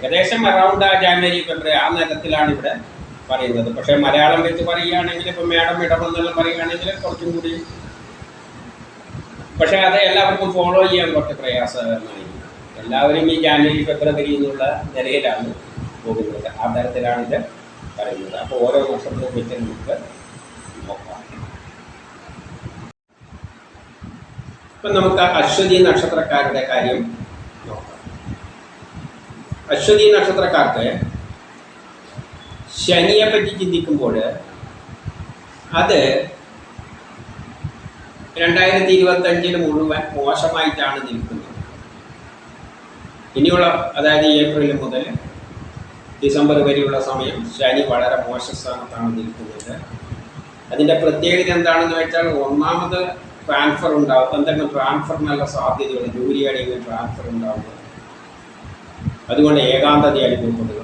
ഏകദേശം അറൗണ്ട് ആ ജാനുവരി ഫെബ്രുവരി ആ നേരത്തിലാണ് ഇവിടെ പറയുന്നത്. പക്ഷേ മലയാളം വെച്ച് പറയുകയാണെങ്കിൽ ഇപ്പം മേഡം ഇടമെന്നെല്ലാം പറയുകയാണെങ്കിൽ കുറച്ചും കൂടി പക്ഷേ അത് എല്ലാവർക്കും ഫോളോ ചെയ്യാൻ കുറച്ച് പ്രയാസകരമായി. എല്ലാവരും ഈ ജാനുവരി ഫെബ്രുവരി എന്നുള്ള നിലയിലാണ് പോകുന്നത്. ആ തരത്തിലാണ് ഇത് പറയുന്നത്. അപ്പോൾ ഓരോ വർഷത്തിലും വെച്ച് നമുക്ക് നോക്കാം. ഇപ്പം നമുക്ക് അശ്വതി നക്ഷത്രക്കാരുടെ കാര്യം അശ്വതി നക്ഷത്രക്കാർക്ക് ശനിയെ പറ്റി ചിന്തിക്കുമ്പോൾ അത് രണ്ടായിരത്തി ഇരുപത്തഞ്ചിന് മുഴുവൻ മോശമായിട്ടാണ് നിൽക്കുന്നത്. ഇനിയുള്ള അതായത് ഏപ്രിൽ മുതൽ ഡിസംബർ വരെയുള്ള സമയം ശനി വളരെ മോശ സ്ഥാനത്താണ് നിൽക്കുന്നത്. അതിന്റെ പ്രത്യേകത എന്താണെന്ന് വെച്ചാൽ ഒന്നാമത് ട്രാൻസ്ഫർ ഉണ്ടാവും എന്തെങ്കിലും ട്രാൻസ്ഫറിനുള്ള സാധ്യതകൾ ജോലിയാണെങ്കിൽ ട്രാൻസ്ഫർ ഉണ്ടാവുക. അതുകൊണ്ട് ഏകാന്തത അനുഭവപ്പെടുക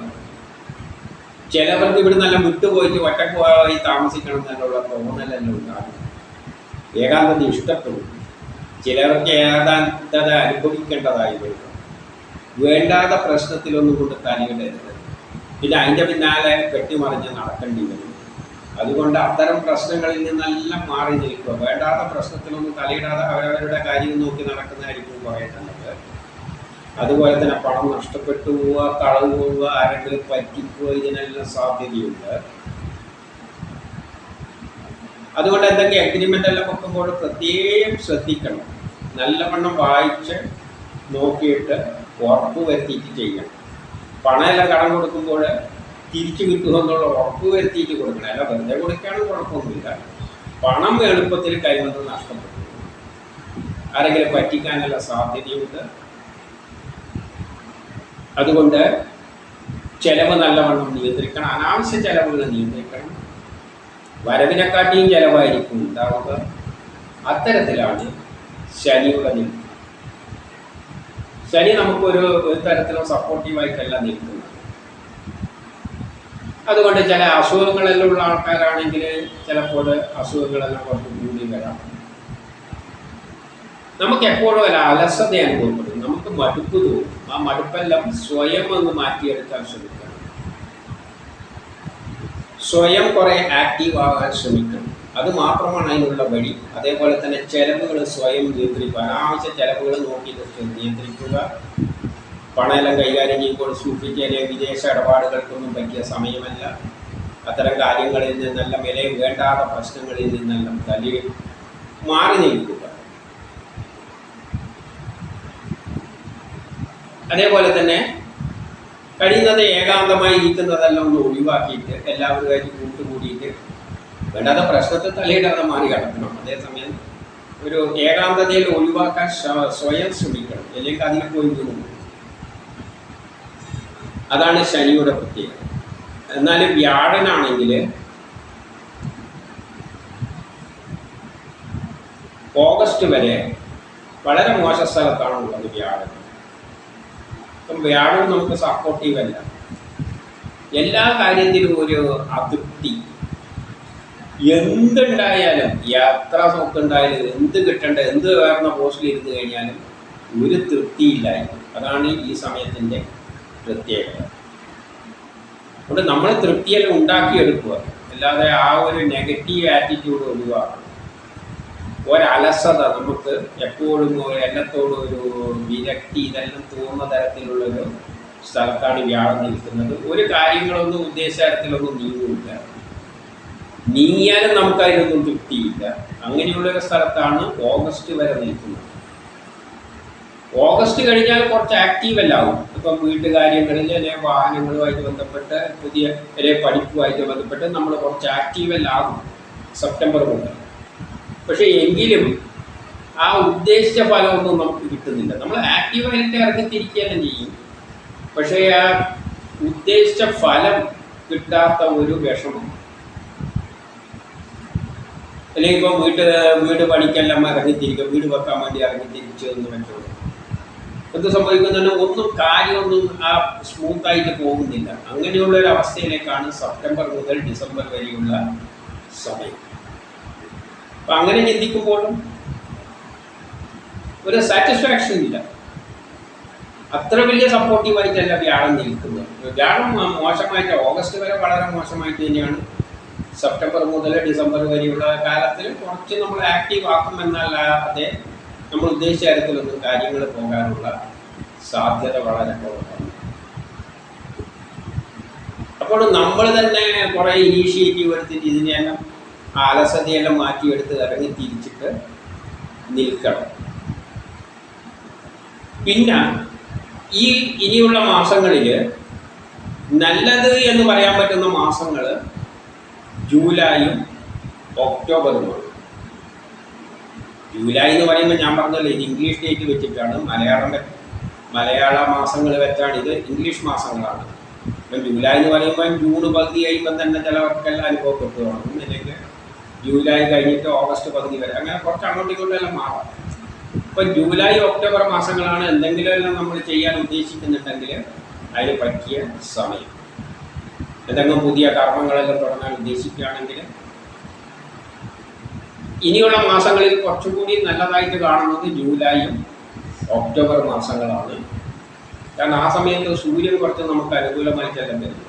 ചിലവർക്ക് ഇവിടെ നല്ല വിട്ടുപോയിട്ട് ഒറ്റക്കുമായി താമസിക്കണം എന്നുള്ള തോന്നലെല്ലാം ഉണ്ടാകും ഏകാന്തത ഇഷ്ടപ്പെടും. ചിലവർക്ക് ഏകാന്തത അനുഭവിക്കേണ്ടതായി വരും. വേണ്ടാത്ത പ്രശ്നത്തിലൊന്നും കൊണ്ട് തലയിടരുത്. പിന്നെ അതിന്റെ പിന്നാലെ കെട്ടിമറിഞ്ഞ് നടക്കേണ്ടി വരും. അതുകൊണ്ട് അത്തരം പ്രശ്നങ്ങളിൽ നിന്നെല്ലാം മാറി നിൽക്കുക. വേണ്ടാത്ത പ്രശ്നത്തിലൊന്നും തലയിടാതെ അവരവരുടെ കാര്യം നോക്കി നടക്കുന്നതായിരിക്കും കുറേ നല്ലത് അതുപോലെ തന്നെ പണം നഷ്ടപ്പെട്ടു പോവുക കളവ് പോവുക ആരെങ്കിലും പറ്റിക്കുക ഇതിനെല്ലാം സാധ്യതയുണ്ട്. അതുകൊണ്ട് എന്തെങ്കിലും എഗ്രിമെന്റ് എല്ലാം വെക്കുമ്പോൾ പ്രത്യേകം ശ്രദ്ധിക്കണം. നല്ലവണ്ണം വായിച്ച് നോക്കിയിട്ട് ഉറപ്പ് വരുത്തിയിട്ട് ചെയ്യണം. പണമെല്ലാം കടം കൊടുക്കുമ്പോൾ തിരിച്ചു കിട്ടുമെന്നുള്ള ഉറപ്പ് വരുത്തിയിട്ട് കൊടുക്കണം. അല്ല വെറുതെ കൊടുക്കുകയാണ് കുഴപ്പമൊന്നുമില്ല. പണം എളുപ്പത്തിൽ കൈവന്ന് നഷ്ടപ്പെട്ടു ആരെങ്കിലും പറ്റിക്കാനുള്ള സാധ്യതയുണ്ട്. അതുകൊണ്ട് ചെലവ് നല്ലവണ്ണം നിയന്ത്രിക്കണം. അനാവശ്യ ചെലവുകൾ നിയന്ത്രിക്കണം. വരവിനെക്കാട്ടിയും ചെലവായിരിക്കും ഉണ്ടാവുക. അത്തരത്തിലാണ് ശനിയുടെ നിൽക്കുന്നത് ശനി നമുക്കൊരു ഒരു തരത്തിലും സപ്പോർട്ടീവായിട്ടല്ല നിൽക്കുന്നത്. അതുകൊണ്ട് ചില അസുഖങ്ങളെല്ലാം ഉള്ള ആൾക്കാരാണെങ്കിൽ ചിലപ്പോൾ അസുഖങ്ങളെല്ലാം കുറച്ച് കൂടി വരാം. നമുക്ക് എപ്പോഴും ഒരു അലസത അനുഭവപ്പെടും നമുക്ക് മടുപ്പ് തോന്നും ആ മടുപ്പെല്ലാം സ്വയം ഒന്ന് മാറ്റിയെടുക്കാൻ ശ്രമിക്കണം. സ്വയം കുറെ ആക്റ്റീവ് ആകാൻ ശ്രമിക്കണം. അത് മാത്രമാണ് അതിനുള്ള വഴി. അതേപോലെ തന്നെ ചെലവുകൾ സ്വയം നിയന്ത്രിക്കുക. അനാവശ്യ ചെലവുകൾ നോക്കി നിയന്ത്രിക്കുക. പണമെല്ലാം കൈകാര്യം ചെയ്യുമ്പോൾ സൂക്ഷിക്കാൻ വിദേശ ഇടപാടുകൾക്കൊന്നും പറ്റിയ സമയമല്ല. അത്തരം കാര്യങ്ങളിൽ നിന്നെല്ലാം വിലയും വേണ്ടാത്ത പ്രശ്നങ്ങളിൽ നിന്നെല്ലാം തല്ലി മാറി നിൽക്കുക. അതേപോലെ തന്നെ കഴിയുന്നത് ഏകാന്തമായി ഇരിക്കുന്നതെല്ലാം ഒന്ന് ഒഴിവാക്കിയിട്ട് എല്ലാവരുമായിട്ട് കൂട്ടുകൂടിയിട്ട് വേണ്ടാത്ത പ്രശ്നത്തെ തലയിടാതെ മാറി കിടക്കണം. അതേസമയം ഒരു ഏകാന്തതയിൽ ഒഴിവാക്കാൻ സ്വയം ശ്രമിക്കണം. അല്ലെങ്കിൽ അതിന് പോയി വീണു അതാണ് ശനിയുടെ പ്രത്യേകത. എന്നാൽ വ്യാഴനാണെങ്കിൽ ഓഗസ്റ്റ് വരെ വളരെ മോശ സ്ഥലത്താണുള്ളത് വ്യാഴൻ അപ്പം വ്യാഴം നമുക്ക് സപ്പോർട്ടീവ് അല്ല. എല്ലാ കാര്യത്തിലും ഒരു അതൃപ്തി. എന്തുണ്ടായാലും യാത്ര സ്വത്തുണ്ടായാലും എന്ത് കിട്ടണ്ട എന്ത് വേർന്ന പോസ്റ്റിൽ ഇരുന്ന് കഴിഞ്ഞാലും ഒരു തൃപ്തിയില്ലായിരുന്നു അതാണ് ഈ സമയത്തിന്റെ പ്രത്യേകത. അതുകൊണ്ട് നമ്മൾ തൃപ്തിയെല്ലാം ഉണ്ടാക്കിയെടുക്കുക. അല്ലാതെ ആ ഒരു നെഗറ്റീവ് ആറ്റിറ്റ്യൂഡ് ഒഴിവാക്കണം ഒരലസത നമുക്ക് എപ്പോഴും എന്നത്തോട് ഒരു വിരക്തി ഇതെല്ലാം തോന്നുന്ന തരത്തിലുള്ളൊരു സ്ഥലത്താണ് വ്യാഴം നിൽക്കുന്നത്. ഒരു കാര്യങ്ങളൊന്നും ഉദ്ദേശത്തിലൊന്നും നീങ്ങില്ല. നീങ്ങിയാലും നമുക്കതിനൊന്നും തൃപ്തിയില്ല. അങ്ങനെയുള്ളൊരു സ്ഥലത്താണ് ഓഗസ്റ്റ് വരെ നിൽക്കുന്നത്. ഓഗസ്റ്റ് കഴിഞ്ഞാൽ കുറച്ച് ആക്റ്റീവ് അല്ലാവും ഇപ്പം വീട്ടുകാര്യങ്ങളിൽ അല്ലെങ്കിൽ വാഹനങ്ങളുമായിട്ട് ബന്ധപ്പെട്ട് പുതിയ പഠിപ്പുമായിട്ട് ബന്ധപ്പെട്ട് നമ്മൾ കുറച്ച് ആക്റ്റീവ് സെപ്റ്റംബർ മുതൽ പക്ഷേ എങ്കിലും ആ ഉദ്ദേശിച്ച ഫലമൊന്നും നമുക്ക് കിട്ടുന്നില്ല. നമ്മൾ ആക്റ്റീവായിട്ട് ഇറങ്ങിത്തിരിക്കുകയെല്ലാം ചെയ്യും. പക്ഷേ ആ ഉദ്ദേശിച്ച ഫലം കിട്ടാത്ത ഒരു വിഷമം. അല്ലെങ്കിൽ ഇപ്പം വീട്ട് വീട് പണിക്കെല്ലാം ഇറങ്ങിത്തിരിക്കുക വീട് വെക്കാൻ വേണ്ടി ഇറങ്ങിത്തിരിച്ചു എന്ന് വെച്ചോളൂ. എന്ത് സംഭവിക്കുന്നുണ്ട്? ഒന്നും കാര്യമൊന്നും ആ സ്മൂത്തായിട്ട് പോകുന്നില്ല. അങ്ങനെയുള്ള ഒരു അവസ്ഥയിലേക്കാണ് സെപ്റ്റംബർ മുതൽ ഡിസംബർ വരെയുള്ള സമയം. അപ്പം അങ്ങനെ ചിന്തിക്കുമ്പോഴും ഒരു സാറ്റിസ്ഫാക്ഷൻ ഇല്ല. അത്ര വലിയ സപ്പോർട്ടീവായിട്ടല്ല വ്യാഴം നിൽക്കുന്നത്. വ്യാഴം മോശമായിട്ട് ഓഗസ്റ്റ് വരെ വളരെ മോശമായിട്ട് തന്നെയാണ്. സെപ്റ്റംബർ മുതൽ ഡിസംബർ വരെയുള്ള കാലത്തിൽ കുറച്ച് നമ്മൾ ആക്റ്റീവ് ആക്കുമെന്നല്ലാതെ നമ്മൾ ഉദ്ദേശിച്ച തരത്തിലൊന്നും കാര്യങ്ങൾ പോകാനുള്ള സാധ്യത വളരെ കുറവാണ്. അപ്പോൾ നമ്മൾ തന്നെ കുറേ ഇനീഷ്യേറ്റീവ് എടുത്തിട്ട് ഇതിനെല്ലാം ആലസതയെല്ലാം മാറ്റിയെടുത്ത് ഇറങ്ങി തിരിച്ചിട്ട് നിൽക്കണം. പിന്നെ ഈ ഇനിയുള്ള മാസങ്ങളിൽ നല്ലത് എന്ന് പറയാൻ പറ്റുന്ന മാസങ്ങൾ ജൂലൈയും ഒക്ടോബറുമാണ് ജൂലൈ എന്ന് പറയുമ്പോൾ ഞാൻ പറഞ്ഞല്ലോ ഇത് ഇംഗ്ലീഷ് ഡേറ്റ് വെച്ചിട്ടാണ്. മലയാളം മലയാള മാസങ്ങൾ വെച്ചാണ് ഇത് ഇംഗ്ലീഷ് മാസങ്ങളാണ്. ഇപ്പം ജൂലൈ എന്ന് പറയുമ്പോൾ ജൂൺ പകുതി കഴിയുമ്പോൾ തന്നെ ചിലവർക്കെല്ലാം അനുഭവപ്പെട്ടു തുടങ്ങും ജൂലൈ കഴിഞ്ഞിട്ട് ഓഗസ്റ്റ് പകുതി വരെ. അങ്ങനെ കുറച്ച് അങ്ങോട്ടും ഇങ്ങോട്ടും എല്ലാം മാറാം. ഇപ്പം ജൂലൈ ഒക്ടോബർ മാസങ്ങളാണ് എന്തെങ്കിലും എല്ലാം നമ്മൾ ചെയ്യാൻ ഉദ്ദേശിക്കുന്നുണ്ടെങ്കിൽ അതിന് പറ്റിയ സമയം. എന്തെങ്കിലും പുതിയ കർമ്മങ്ങളെല്ലാം തുടങ്ങാൻ ഉദ്ദേശിക്കുകയാണെങ്കിൽ ഇനിയുള്ള മാസങ്ങളിൽ കുറച്ചുകൂടി നല്ലതായിട്ട് കാണുന്നത് ജൂലൈയും ഒക്ടോബർ മാസങ്ങളാണ്. കാരണം ആ സമയത്ത് സൂര്യൻ കുറച്ച് നമുക്ക് അനുകൂലമായിട്ടെല്ലാം വരുന്നു.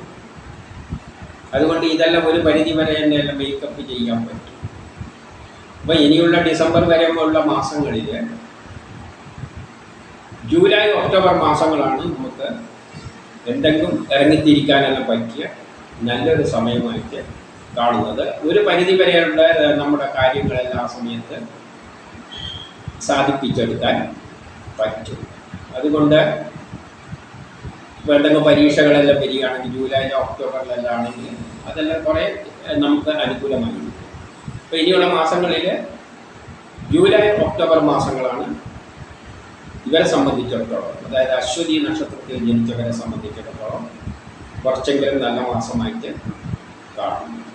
അതുകൊണ്ട് ഇതെല്ലാം ഒരു പരിധി വരെ തന്നെ എല്ലാം മേക്കപ്പ് ചെയ്യാൻ പറ്റും. അപ്പോൾ ഇനിയുള്ള ഡിസംബർ വരെയുള്ള മാസങ്ങളിൽ ജൂലൈ ഒക്ടോബർ മാസങ്ങളാണ് നമുക്ക് എന്തെങ്കിലും ഇറങ്ങിത്തിരിക്കാനെല്ലാം പറ്റിയ നല്ലൊരു സമയമായിട്ട് കാണുന്നത്. ഒരു പരിധി വരെയുള്ള നമ്മുടെ കാര്യങ്ങളെല്ലാം ആ സമയത്ത് സാധിപ്പിച്ചെടുക്കാൻ പറ്റും. അതുകൊണ്ട് എന്തെങ്കിലും പരീക്ഷകളെല്ലാം വരികയാണെങ്കിൽ ജൂലൈയിലോ ഒക്ടോബറിലെല്ലാം ആണെങ്കിൽ അതെല്ലാം കുറേ നമുക്ക് അനുകൂലമായി അപ്പോൾ ഇനിയുള്ള മാസങ്ങളിൽ ജൂലൈ ഒക്ടോബർ മാസങ്ങളാണ് ഇവരെ സംബന്ധിച്ചിടത്തോളം. അതായത് അശ്വതി നക്ഷത്രത്തിൽ ജനിച്ചവരെ സംബന്ധിച്ചിടത്തോളം കുറച്ചെങ്കിലും നല്ല മാസമായിട്ട് കാണുന്നു